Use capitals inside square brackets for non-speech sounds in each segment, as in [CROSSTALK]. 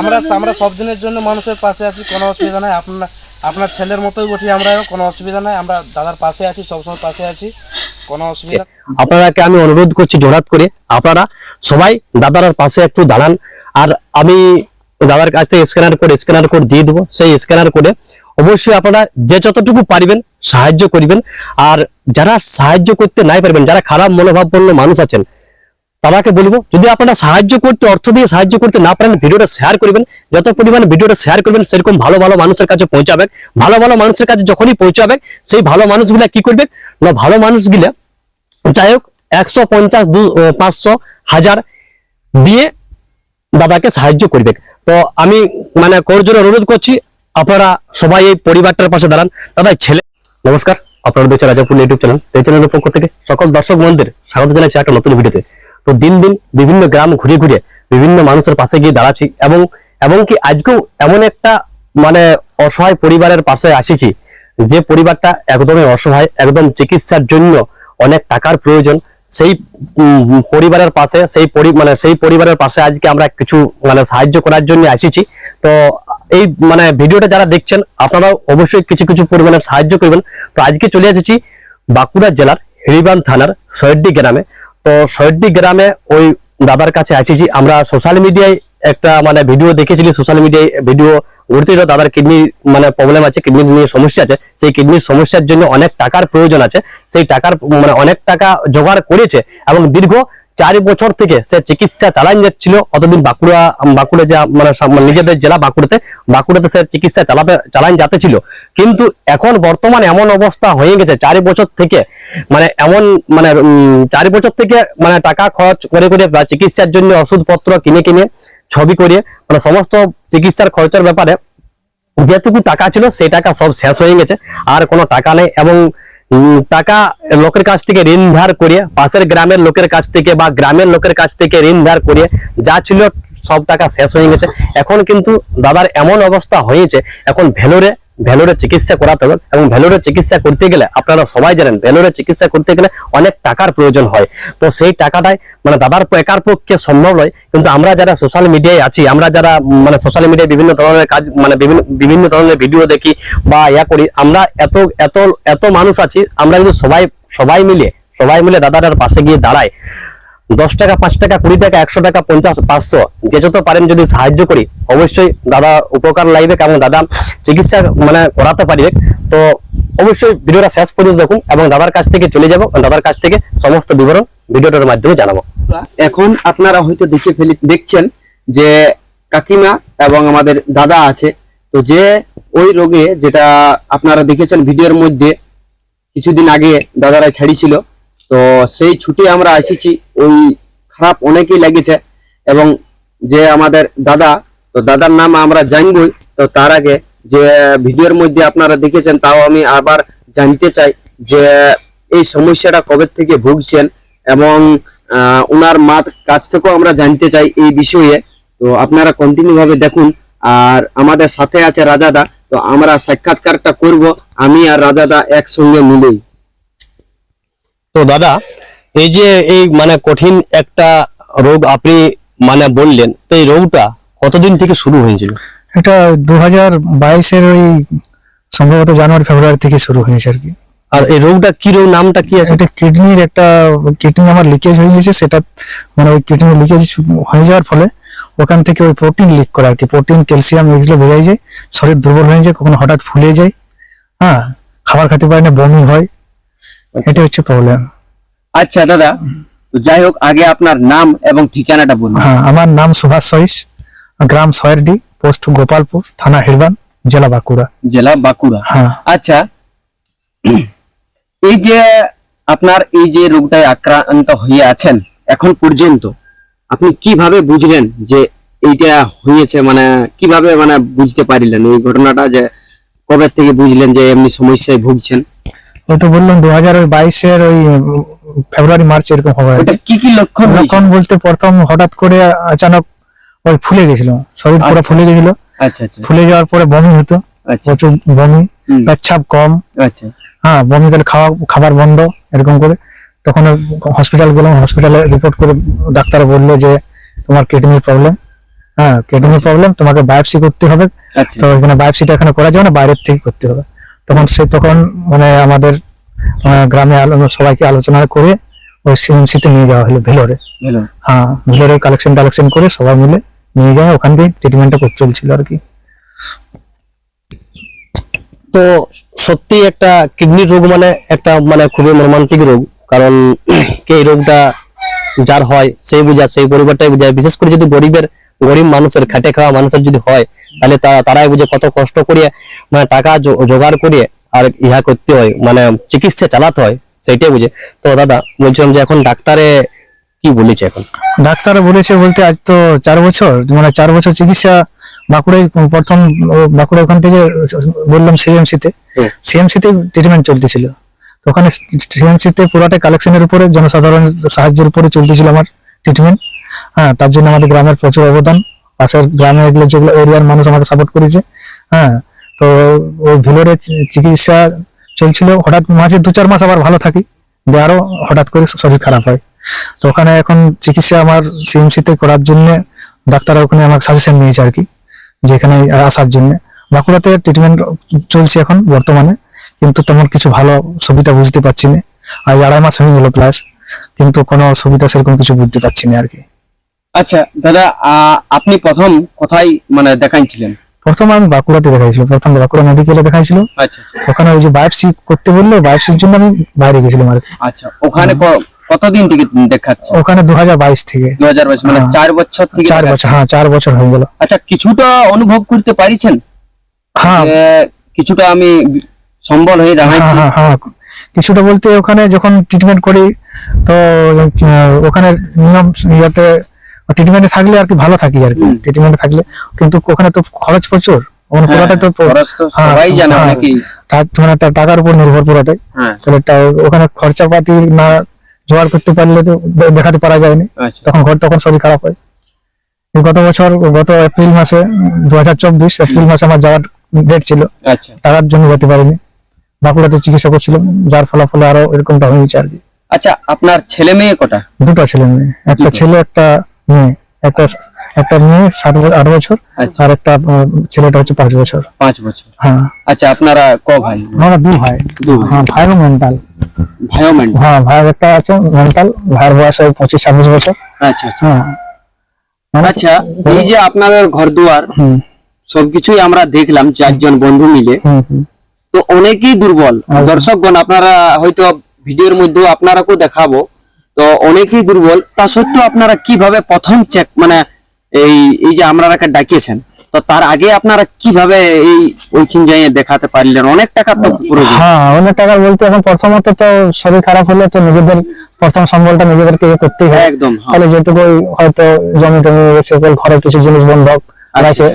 আমরা আমরা সব দিনের জন্য মানুষের পাশে আছি কোনো অসুবিধা নাই। আপনার আপনার ছেলের মতোই বটি আমরা কোনো অসুবিধা নাই। আমরা দাদার পাশে আছি সবসময় পাশে আছি কোনো অসুবিধা আপনারাকে আমি অনুরোধ করছি জোরাত করে। আপনারা সবাই দাদার পাশে একটু দাঁড়ান। আর আমি দাদার কাছ থেকে স্ক্যানার কোড স্ক্যানার কোড দিয়ে দেবো। সেই স্ক্যানার কোডে অবশ্যই আপনারা যে যতটুকু পারবেন সাহায্য করবেন। আর যারা সাহায্য করতে নাই পারবেন যারা খারাপ মনোভাবপন্ন মানুষ আছেন তাদেরকে বলব, যদি আপনারা সাহায্য করতে, অর্থ দিয়ে সাহায্য করতে না পারেন, ভিডিওটা শেয়ার করবেন। যত পরিমাণে ভিডিওটা শেয়ার করবেন, সেরকম ভালো ভালো মানুষের কাছে পৌঁছাবে ভালো ভালো মানুষের কাছে যখনই পৌঁছাবে সেই ভালো মানুষগুলা কি করবে না, ভালো মানুষগুলা যাই হোক, একশো পঞ্চাশ, দু পাঁচশো, হাজার দিয়ে দাদাকে সাহায্য করবে তো আমি মানে করজোরে অনুরোধ করছি, আপনারা সবাই এই পরিবারটার পাশে দাঁড়ান। দাদা, ছেলে নমস্কার, আপনারা দেখছেন রাজাপুর ইউটিউব চ্যানেল। এই চ্যানেলের পক্ষ থেকে সকল দর্শক বন্ধুদের স্বাগত জানাচ্ছি একটা নতুন ভিডিওতে। তো দিন দিন বিভিন্ন গ্রাম ঘুরে ঘুরে বিভিন্ন মানুষের পাশে গিয়ে দাঁড়াচ্ছি এবং এবং কি আজকেও এমন একটা মানে অসহায় পরিবারের পাশে আসিছি, যে পরিবারটা একদমই অসহায়, একদম চিকিৎসার জন্য অনেক টাকার প্রয়োজন। সেই পরিবারের পাশে, সেই মানে সেই পরিবারের পাশে আজকে আমরা কিছু মানে সাহায্য করার জন্য আসিছি। তো এই মানে ভিডিওটা যারা দেখছেন, আপনারাও অবশ্যই কিছু কিছু পরিমাণে সাহায্য করবেন। তো আজকে চলে এসেছি বাঁকুড়া জেলার হিড়িবান থানার সয়ড্ডি গ্রামে। তো সয়ড্ডি গ্রামে ওই দাদার কাছে আসিছি। আমরা সোশ্যাল মিডিয়ায় একটা মানে ভিডিও দেখেছিলি সোশ্যাল মিডিয়ায় ভিডিও ঘুরতেছিল দাদার কিডনি মানে প্রবলেম আছে কিডনি নিয়ে সমস্যা আছে। সেই কিডনির সমস্যার জন্য অনেক টাকার প্রয়োজন আছে। সেই টাকার মানে অনেক টাকা জোগাড় করেছে এবং দীর্ঘ চার বছর থেকে সে চিকিৎসা চালান যাচ্ছিল। অতদিন বাঁকুড়া বাঁকুড়া যা মানে নিজেদের জেলা বাঁকুড়াতে বাঁকুড়াতে সে চিকিৎসা চালাতে চালান যাতে ছিল কিন্তু এখন বর্তমানে এমন অবস্থা হয়ে গেছে, চার বছর থেকে মানে এমন মানে চার বছর থেকে মানে টাকা খরচ করে করে চিকিৎসার জন্য ওষুধপত্র কিনে কিনে, ছবি করে মানে সমস্ত চিকিৎসার খরচের ব্যাপারে যেটুকু টাকা ছিল, সেই টাকা সব শেষ হয়ে গেছে। আর কোনো টাকা নেই এবং টাকা লোকের কাছ থেকে ঋণ ধার করিয়ে, পাশের গ্রামের লোকের কাছ থেকে বা গ্রামের লোকের কাছ থেকে ঋণ ধার করিয়ে যা ছিল সব টাকা শেষ হয়ে গেছে। এখন কিন্তু দাদার এমন অবস্থা হয়েছে, এখন ভেলোরে ভেলোরে চিকিৎসা করাতে হবে এবং ভেলোরে চিকিৎসা করতে গেলে আপনারা সবাই জানেন ভেলোরে চিকিৎসা করতে গেলে অনেক টাকার প্রয়োজন হয়। তো সেই টাকাটাই মানে দাদার একার পক্ষে সম্ভব নয়, কিন্তু আমরা যারা সোশ্যাল মিডিয়ায় আছি, আমরা যারা মানে সোশ্যাল মিডিয়ায় বিভিন্ন ধরনের কাজ মানে বিভিন্ন বিভিন্ন ধরনের ভিডিও দেখি বা ইয়া করি, আমরা এত এত এত মানুষ আছি, আমরা কিন্তু সবাই সবাই মিলে সবাই মিলে দাদার পাশে গিয়ে দাঁড়াই। দশ টাকা, পাঁচ টাকা, কুড়ি টাকা, একশো টাকা, পঞ্চাশ, পাঁচশো, যে যত পারেন যদি সাহায্য করি, অবশ্যই দাদা উপকার লাগবে এবং দাদা চিকিৎসা মানে করাতে পারবে। তো অবশ্যই ভিডিওটা শেষ পর্যন্ত দেখুন এবং দাদার কাছ থেকে চলে যাব, দাদার কাছ থেকে সমস্ত বিবরণ ভিডিওটার মাধ্যমে জানাব। এখন আপনারা হয়তো দেখে ফেলি, দেখছেন যে কাকিমা এবং আমাদের দাদা আছে। তো যে ওই রোগে যেটা আপনারা দেখেছেন ভিডিওর মধ্যে, কিছুদিন আগে দাদারা ছাড়িছিল তো সেই ছুটি আমরা এসেছি। ওই খারাপ অনেকেই লেগেছে এবং যে আমাদের দাদা, তো দাদার নাম আমরা জানবই। তো তার আগে যে ভিডিওর মধ্যে আপনারা দেখেছেন, তাও আমি আবার জানতে চাই যে এই সমস্যাটা কবে থেকে ভুগছেন এবং ওনার মার কাছ থেকেও আমরা জানতে চাই এই বিষয়ে। তো আপনারা কন্টিনিউ ভাবে দেখুন। আর আমাদের সাথে আছে রাজাদা, তো আমরা সাক্ষাৎকারটা করব। আমি আর রাজাদা একসঙ্গে মিলেই। তো দাদা এই যে এই মানে কঠিন একটা রোগ আপনি মানে বললেন তো এই রোগটা কতদিন থেকে শুরু হয়েছিল? এটা দু হাজার বাইশের ওই সম্ভবত জানুয়ারি ফেব্রুয়ারি থেকে শুরু হয়েছে আর কি। আর এই রোগটা কি রোগ নামটা কি আছে? এটা কিডনির একটা কিডনি আমার লিকেজ হয়ে গেছে সেটা মানে ওই কিডনি লিকেজ হয়ে যাওয়ার ফলে ওখান থেকে ওই প্রোটিন লিক করে আর কি। প্রোটিন ক্যালসিয়াম এগুলো বেড়ে যায় শরীর দুর্বল হয়ে যায় কখনো হঠাৎ ফুলে যায় হ্যাঁ খাবার খেতে পারে না বমি হয় এটা হচ্ছে প্রবলেম। আচ্ছা দাদা তো যাই হোক আগে আপনার নাম এবং ঠিকানাটা বলুন। হ্যাঁ আমার নাম সুভাষ সহিস গ্রাম সয়েরডি পোস্ট গোপালপুর থানা হিড়বান জেলা বাঁকুড়া। জেলা বাঁকুড়া। হ্যাঁ। আচ্ছা এই যে আপনার এই যে রোগটায় আক্রান্ত হয়ে আছেন এখন পর্যন্ত আপনি কীভাবে বুঝলেন যে এইটা হয়েছে? মানে কীভাবে মানে বুঝতে পারিলেন? এই ঘটনাটা যে কবে থেকে বুঝলেন যে এমনি সমস্যায় ভুগছেন? ওই তো বললাম দু হাজার ওই বাইশের ওই ফেব্রুয়ারি মার্চ এরকম হবে। কি। কি লক্ষণ লক্ষণ বলতে প্রথম হঠাৎ করে আচানক ওই ফুলে গেছিল শরীর পুরো আচ্ছা। ফুলে গেছিল। আচ্ছা আচ্ছা ফুলে যাওয়ার পরে বমি হতো প্রচুর বমি পেচ্ছাপ কম। হ্যাঁ বমি তাহলে খাওয়া খাবার বন্ধ এরকম করে। তখন হসপিটাল গেলাম হসপিটালে রিপোর্ট করে ডাক্তার বলল যে তোমার কিডনির প্রবলেম হ্যাঁ কিডনির প্রবলেম তোমাকে বায়োপসি করতে হবে। তো এখানে বায়োপসিটা এখানে করা যাবে না বাইরের থেকে করতে হবে। তখন সে তখন মানে আমাদের গ্রামে সবাইকে আলোচনা করে ওই সিএমসিতে নিয়ে যাওয়া হলো ভেলোরে। হ্যাঁ ভেলোরে কালেকশন টালেকশন করে সবাই মিলে নিয়ে যাওয়া ওখান থেকে ট্রিটমেন্টটা চলছিল আর কি। তো সত্যি একটা কিডনির রোগ মানে একটা মানে খুবই মর্মান্তিক রোগ কারণ [CLEARS THROAT] এই রোগটা যার হয় সেই বুঝা সেই পরিবারটাই বুঝায়। বিশেষ করে যদি গরিবের গরিব মানুষের খেটে খাওয়া মানুষের যদি হয় তাহলে তারাই বুঝে কত কষ্ট করে মানে টাকা জোগাড় করে আর ইহা করতে হয় মানে চিকিৎসা চালাতে হয় সেইটাই বুঝে। তো দাদা বলছিলাম যে এখন ডাক্তারে কি বলেছে এখন? ডাক্তার বলেছে বলতে আজ তো চার বছর মানে চার বছর চিকিৎসা বাঁকুড়ায় প্রথম বাঁকুড়া ওখান থেকে বললাম সিএমসি তে হুম। সিএমসি তে ট্রিটমেন্ট চলতেছিল। তো ওখানে সিএমসি তে পুরাটাই কালেকশনের উপরে জনসাধারণ সাহায্যের উপরে চলতেছিল আমার ট্রিটমেন্ট হ্যাঁ তার জন্য আমাদের গ্রামের প্রচুর অবদান। পাশের গ্রামে এগুলো যেগুলো এরিয়ার মানুষ আমাকে সাপোর্ট করেছে হ্যাঁ? তো ওই ভিলোরে চিকিৎসা চলছিল, হঠাৎ মাঝে দু চার মাস আবার ভালো থাকি আরও হঠাৎ করে শরীর খারাপ হয়। তো ওখানে এখন চিকিৎসা আমার সিএমসি তে করার জন্য ডাক্তাররা ওখানে আমাকে সাজেশন নিয়েছে আর কি যে এখানে আসার জন্য। বাঁকুড়াতে ট্রিটমেন্ট চলছে এখন বর্তমানে, কিন্তু তেমন কিছু ভালো সুবিধা বুঝতে পারছি না। আর আড়াই মাস হয়ে গেল প্লাস কিন্তু কোনো সুবিধা সেরকম কিছু বুঝতে পারছি না আর কি। আচ্ছা দাদা আপনি প্রথম কোথায় মানে দেখাইছিলেন? প্রথমে আমি বাঁকুড়াতে দেখাইছিল প্রথম বাঁকুড়া মেডিকেলে দেখাইছিল আচ্ছা আচ্ছা। ওখানে ওই যে বায়োপসি করতে বলল বায়োপসির জন্য আমি বাইরে গেছিলাম আর আচ্ছা ওখানে কতদিন থেকে দেখাচ্ছে ওখানে দু হাজার বাইশ থেকে। দু হাজার বাইশ মানে হ্যাঁ। চার বছর থেকে চার বছর হ্যাঁ চার বছর হয়ে গেল। আচ্ছা কিছুটা অনুভব করতে পারিছেন? হ্যাঁ। কিছুটা আমি সম্বল হয়ে হ্যাঁ দাঁড়াইছি হ্যাঁ হ্যাঁ। কিছুটা বলতে ওখানে যখন ট্রিটমেন্ট করি তো ওখানে নিয়ম ইয়েতে ট্রিটমেন্টে থাকলে আর কি ভালো থাকি আর কি ট্রিটমেন্টে থাকলে। কিন্তু ওখানে তো খরচ প্রচুর ওখানে হ্যাঁ, পুরোটা তো হ্যাঁ, সবাই জানে হ্যাঁ। নাকি? টাকার উপর নির্ভর পুরোটাই। তাহলে ওখানে খরচাপাতি না জোগাড় করতে পারলে তো দেখাতে পারা যায়নি। আচ্ছা। তখন ঘর তখন শরীর খারাপ হয়। গত বছর গত এপ্রিল মাসে দু হাজার চব্বিশ এপ্রিল মাসে আমার যাওয়ার ডেট ছিল। আচ্ছা। টাকার জন্য যেতে পারিনি। বাঁকুড়াতে চিকিৎসা করছিলাম যার ফলাফলে আরও এরকমটা হয়েছে আর কি। আচ্ছা আপনার ছেলে মেয়ে কটা? দুটো ছেলে মেয়ে একটা ছেলে একটা মেয়ে। একটা একটা মেয়ে সাত আট বছর আচ্ছা। আর একটা ছেলেটা হচ্ছে পাঁচ বছর। পাঁচ বছর। হ্যাঁ। আচ্ছা আপনারা ক ভাই? আমরা দু ভাই। ভাই। হ্যাঁ ভাইও মেন্টাল হ্যাঁ একটা আছে মেন্টাল ভাইয়ের বয়স ওই পঁচিশ ছাব্বিশ বছর। আচ্ছা আচ্ছা। হ্যাঁ। মানে- আচ্ছা এই যে আপনাদের ঘর দুয়ার সবকিছুই আমরা দেখলাম চারজন বন্ধু মিলে। তো অনেকেই দুর্বল। দর্শকগণ আপনারা হয়তো ভিডিওর মধ্যেও আপনারাকেও দেখাবো। তো অনেকেই দুর্বল। তা সত্ত্বেও আপনারা কীভাবে প্রথম চেক মানে এই এই যে আপনারা ডাকিয়েছেন তো তার আগে আপনারা কীভাবে এই ওইখান যাইয়ে দেখাতে পারলেন? অনেক টাকা তো হ্যাঁ অনেক টাকা বলতে এখন প্রথমত তো শরীর খারাপ হলে তো নিজেদের প্রথম সম্বলটা নিজেদেরকে ইয়ে করতেই হয়। একদম হ্যাঁ। তাহলে যেটুকু হয়তো জমি টমি সকল ঘরে কিছু জিনিস বন্ধক আচ্ছা, রাখে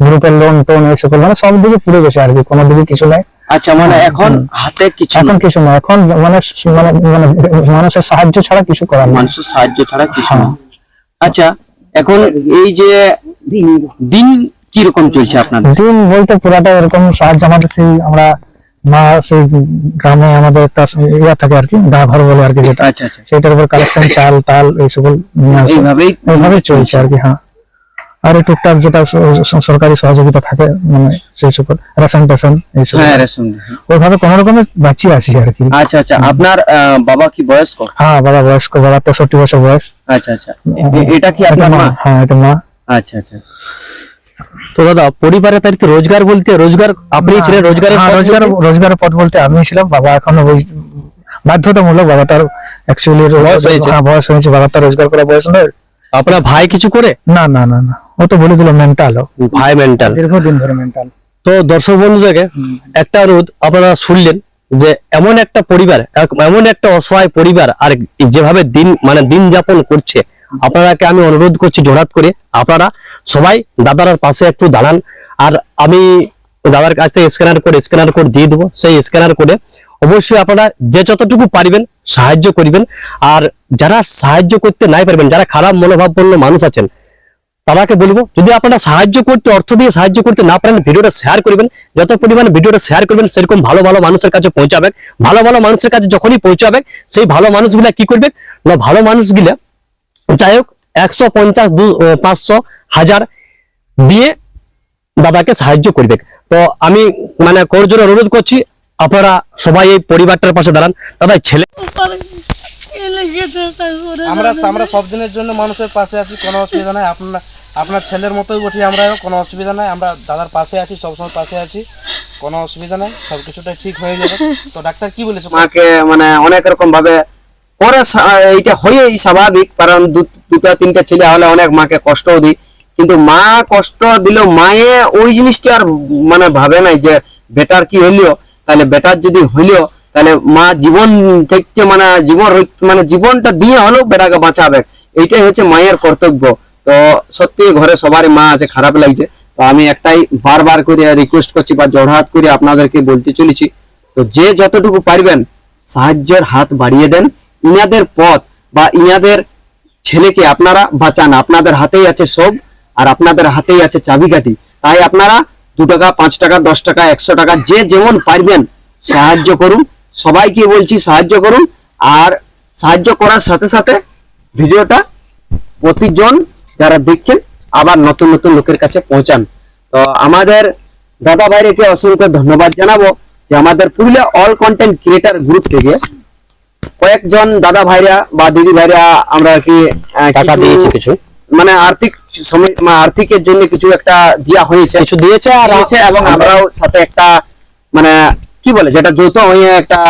গ্রুপের লোন টোন এই সকল মানে সব দিকে পুড়ে গেছে আর কি কোনো দিকে কিছু নাই। আচ্ছা মানে এখন হাতে কিছু এখন কিছু না এখন মানে মানে মানে মানুষের সাহায্য ছাড়া কিছু করার নেই মানুষের সাহায্য ছাড়া কিছু না। আচ্ছা এখন এই যে দিন। কি রকম চলছে আপনাদের? দিন বলতে পুরাটা এরকম সাহায্য আমাদের সেই আমরা মা সেই গ্রামে আমাদের একটা ইয়া থাকে আর কি ঘর বলে আর কি যেটা। আচ্ছা আচ্ছা। সেটার উপর কালেকশন চাল টাল এই সকল নিয়ে আসে। এইভাবেই এইভাবে চলছে আর কি হ্যাঁ। আর এই টুকটাক যেটা সরকারি সহযোগিতা থাকে মানে সেই সকল রেশন টেশন এইসব হ্যাঁ রেশন ওইভাবে কোনো রকমের বাঁচিয়ে আছি আর কি। আচ্ছা আচ্ছা আপনার বাবা কি বয়স্ক? হ্যাঁ বাবা বয়স্ক বাবা তেষট্টি বছর বয়স। আচ্ছা আচ্ছা। এটা কি আপনার মা? হ্যাঁ এটা মা। আচ্ছা আচ্ছা। তো দাদা পরিবারে তার রোজগার বলতে রোজগার আপনি ছিলেন রোজগারের হ্যাঁ, পথ রোজগার? রোজগারের পথ বলতে আমি ছিলাম। বাবা এখন ওই বাধ্যতামূলক বাবাটার অ্যাকচুয়ালি বয়স হয়েছে। হ্যাঁ বয়স হয়েছে বাবাটার রোজগার করা বয়স নয়। আপনার ভাই কিছু করে? না না না না। ও তো বলে দিল মেন্টাল ভাই মেন্টাল দীর্ঘদিন ধরে মেন্টাল তো দর্শক বন্ধুদেরকে একটা অনুরোধ আপনারা শুনলেন যে এমন একটা পরিবার এমন একটা অসহায় পরিবার আর যেভাবে দিন মানে দিন যাপন করছে আপনারাকে আমি অনুরোধ করছি জোড়াত করে আপনারা সবাই দাদার পাশে একটু দাঁড়ান। আর আমি দাদার কাছ থেকে স্ক্যানার করে স্ক্যানার কোড দিয়ে দেবো। সেই স্ক্যানার করে অবশ্যই আপনারা যে যতটুকু পারিবেন সাহায্য করিবেন। আর যারা সাহায্য করতে নাই পারবেন যারা খারাপ মনোভাবপন্ন মানুষ আছেন তাদেরকে বলব যদি আপনারা সাহায্য করতে অর্থ দিয়ে সাহায্য করতে না পারেন ভিডিওটা শেয়ার করবেন। যত পরিমাণে ভিডিওটা শেয়ার করবেন সেরকম ভালো ভালো মানুষের কাছে পৌঁছাবেন। ভালো ভালো মানুষের কাছে যখনই পৌঁছাবে সেই ভালো মানুষগুলা কি করবে না ভালো মানুষগুলা যাই হোক একশো পঞ্চাশ দু পাঁচশো হাজার দিয়ে বাবাকে সাহায্য করবে। তো আমি মানে করজোরে অনুরোধ করছি আপনারা সবাই এই পরিবারটার পাশে দাঁড়ান। দাদা ছেলে করে আমরা আমরা সব দিনের জন্য মানুষের পাশে আছি কোনো অসুবিধা নাই। আপনার আপনার ছেলের মতোই বটি, আমরা কোনো অসুবিধা নাই, আমরা দাদার পাশে আছি, সবসময় পাশে আছি, কোনো অসুবিধা নাই সব কিছুটাই ঠিক হয়ে যাবে। তো ডাক্তার কি বলেছে? মাকে মানে অনেক রকম ভাবে পরে এইটা হয়েই স্বাভাবিক, কারণ দুটো, তিনটে ছেলে হলে অনেক মাকে কষ্টও দিই। কিন্তু মা কষ্ট দিল মায়ে ওই জিনিসটা আর মানে ভাবে নাই যে বেটার কি হইল তাহলে বেটার যদি হইল তাহলে মা জীবন থেকে মানে জীবন মানে জীবনটা দিয়ে হলেও বেটাকে বাঁচাবে। এইটাই হচ্ছে মায়ের কর্তব্য। তো সত্যি ঘরে সবারই মা আছে, খারাপ লাগছে। তো আমি একটাই বারবার করে রিকোয়েস্ট করছি বা জড়হাত করে আপনাদেরকে বলতে চলেছি। তো যে যতটুকু পারবেন সাহায্যের হাত বাড়িয়ে দেন। ইনাদের পথ বা ইনাদের ছেলেকে আপনারা বাঁচান। আপনাদের হাতেই আছে সব আর আপনাদের হাতেই আছে চাবিকাঠি। তাই আপনারা দু টাকা, পাঁচ টাকা, দশ টাকা, একশো টাকা যে যেমন পারবেন সাহায্য করুন। সবাইকে বলছি সাহায্য করুন। আর সাহায্য করার সাথে সাথে ভিডিওটা প্রতিজন যারা দেখছেন আবার নতুন নতুন লোকের কাছে পৌঁছান। তো আমাদের দাদা ভাইকে অসংখ্য ধন্যবাদ জানাব যে আমাদের Purulia all content creator group থেকে কয়েকজন দাদা ভাইরা বা দিদি ভাইরা আমরা কি টাকা দিয়েছি কিছু। মানে আর্থিক সময় মানে আর্থিকের জন্য কিছু একটা দেওয়া হয়েছে। কিছু দিয়েছে আর দিয়েছে এবং আমরাও সাথে একটা মানে কি বলে যেটা যৌথ হয়ে একটা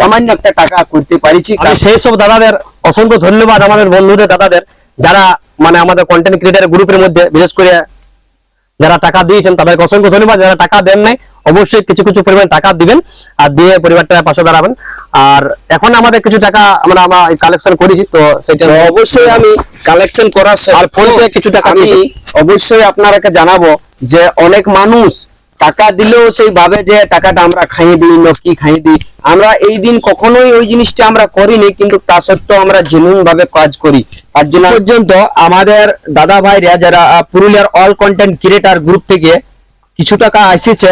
সামান্য একটা টাকা করতে পারিছি। সেই সব দাদাদের অসংখ্য ধন্যবাদ আমাদের বন্ধুদের দাদাদের। যারা মানে আমাদের কন্টেন্ট ক্রিয়েটার গ্রুপের মধ্যে বিশেষ করে যারা টাকা দিয়েছেন তাদেরকে অসংখ্য ধন্যবাদ। যারা টাকা দেন নাই অবশ্যই কিছু কিছু পরিমাণ টাকা দিবেন আর দিয়ে পরিবারটা পাশে দাঁড়াবেন। আর এখন আমাদের কিছু টাকা আমরা আমরা কালেকশন করেছি তো সেটা অবশ্যই আমি কালেকশন করার আর ফোন পে কিছু টাকা আমি অবশ্যই আপনারাকে জানাব যে অনেক মানুষ টাকা দিলেও সেই ভাবে যে টাকাটা আমরা খাইয়ে দিই নকি খাইয়ে দিই। আমরা এই দিন কখনোই ওই জিনিসটা আমরা করিনি কিন্তু তা সত্ত্বেও আমরা জেনুইন ভাবে কাজ করি। পর্যন্ত আমাদের দাদা ভাইরা যারা পুরুলিয়ার অল কন্টেন্ট ক্রিয়েটার গ্রুপ থেকে কিছু টাকা এসেছে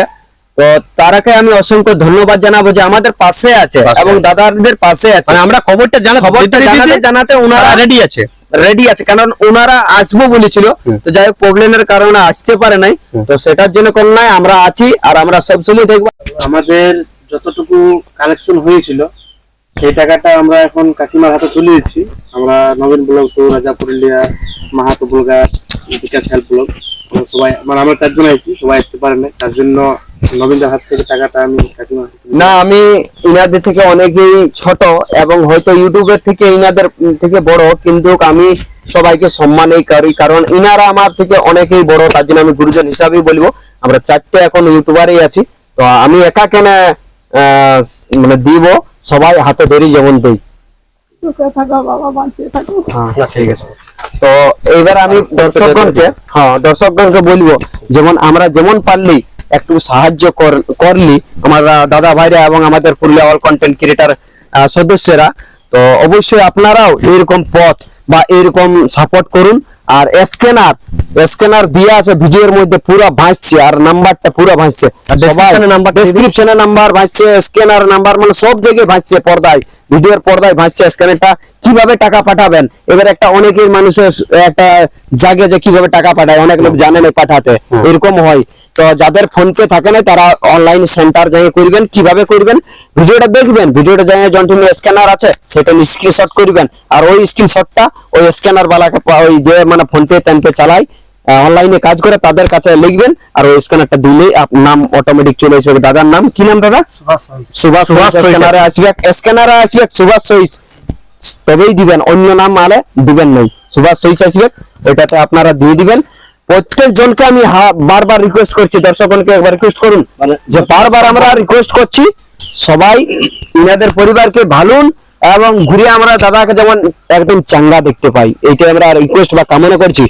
তো তারাকে আমি অসংখ্য ধন্যবাদ জানাব যে আমাদের পাশে আছে এবং দাদাদের পাশে আছে। মানে আমরা খবরটা জানা খবরটা জানাতে জানাতে ওনারা রেডি আছে। রেডি আছে কারণ ওনারা আসব বলেছিল। তো যাই হোক প্রবলেমের কারণে আসতে পারে নাই। তো সেটার জন্য কোন নাই আমরা আছি আর আমরা সবসময় দেখব। আমাদের যতটুকু কালেকশন হয়েছিল সেই টাকাটা আমরা এখন কাকিমার হাতে তুলে দিচ্ছি। আমরা নবীন ব্লগ তো রাজা পুরুলিয়া, মাহাতো ব্লগার বিকাশ হেল্প আমরা সবাই মানে আমরা চারজন আছি, সবাই আসতে পারে না তার জন্য নবীনদের থেকে টাকাটা আমি কাকিমার না, আমি ইনাদের থেকে অনেকেই ছোট এবং হয়তো ইউটিউবের থেকে ইনাদের থেকে বড়, কিন্তু আমি সবাইকে সম্মানই করি। কারণ ইনারা আমার থেকে অনেকেই বড়, তার জন্য আমি গুরুজন হিসাবেই বলব। আমরা চারটে এখন ইউটিউবারই আছি। তো আমি একা কেন মানে দিব? সবাই হাতে ধরি যেমন দিই। ঠিক আছে। তো এইবার আমি দর্শকগণকে হ্যাঁ দর্শকগণকে বলব যেমন আমরা যেমন পারলি একটু সাহায্য কর- করলি আমার দাদা ভাইরা এবং আমাদের পুরুলিয়া অল কন্টেন্ট ক্রিয়েটার সদস্যরা তো অবশ্যই আপনারাও এরকম পথ বা এরকম সাপোর্ট করুন। আর স্ক্যানার স্ক্যানার দিয়ে আছে ভিডিওর মধ্যে পুরো ভাসছে আর নাম্বারটা পুরো ভাসছে। ডেসক্রিপশনে দিন। ডেসক্রিপশনে নাম্বার ভাসছে স্ক্যানার নাম্বার মানে সব জায়গায় ভাসছে পর্দায় ভিডিওর পর্দায় ভাসছে স্ক্যানারটা। কীভাবে টাকা পাঠাবেন? এবার একটা অনেকের মানুষের একটা জাগে যে কীভাবে টাকা পাঠায় অনেক লোক জানে না পাঠাতে। এরকম হয়। তো যাদের ফোন পে থাকে না তারা অনলাইন সেন্টার যাই করবেন। কীভাবে করবেন? ভিডিওটা দেখবেন। ভিডিওটা যাই যখন স্ক্যানার আছে সেটা স্ক্রিনশট করবেন। আর ওই স্ক্রিনশটটা ওই স্ক্যানার বালাকে ওই যে মানে ফোন পে টেন পে চালায় অনলাইনে কাজ করে তাদের কাছে লিখবেন। আর ওই স্ক্যানারটা দিলেই আপ- নাম অটোমেটিক চলে আসবে। দাদার নাম? কি নাম দাদা? সুভাষ সুভাষ স্ক্যানারে আসবে। স্ক্যানারে আসবে। সুভাষ সহিস তবেই দিবেন। অন্য নাম মালে দিবেন নাই। সুভাষ সহিস আসবে। ওইটাতে আপনারা দিয়ে দিবেন। প্রত্যেক জনকে আমি বারবার রিকোয়েস্ট করছি, দর্শকগণকে একবার রিকোয়েস্ট করুন। যে বারবার আমরা রিকোয়েস্ট করছি, সবাই ইনাদের পরিবারকে ভালুন এবং ঘুরে আমরা দাদাকে যেমন একদম চাঙ্গা দেখতে পাই। এইটাই আমরা রিকোয়েস্ট বা কামনা করছি।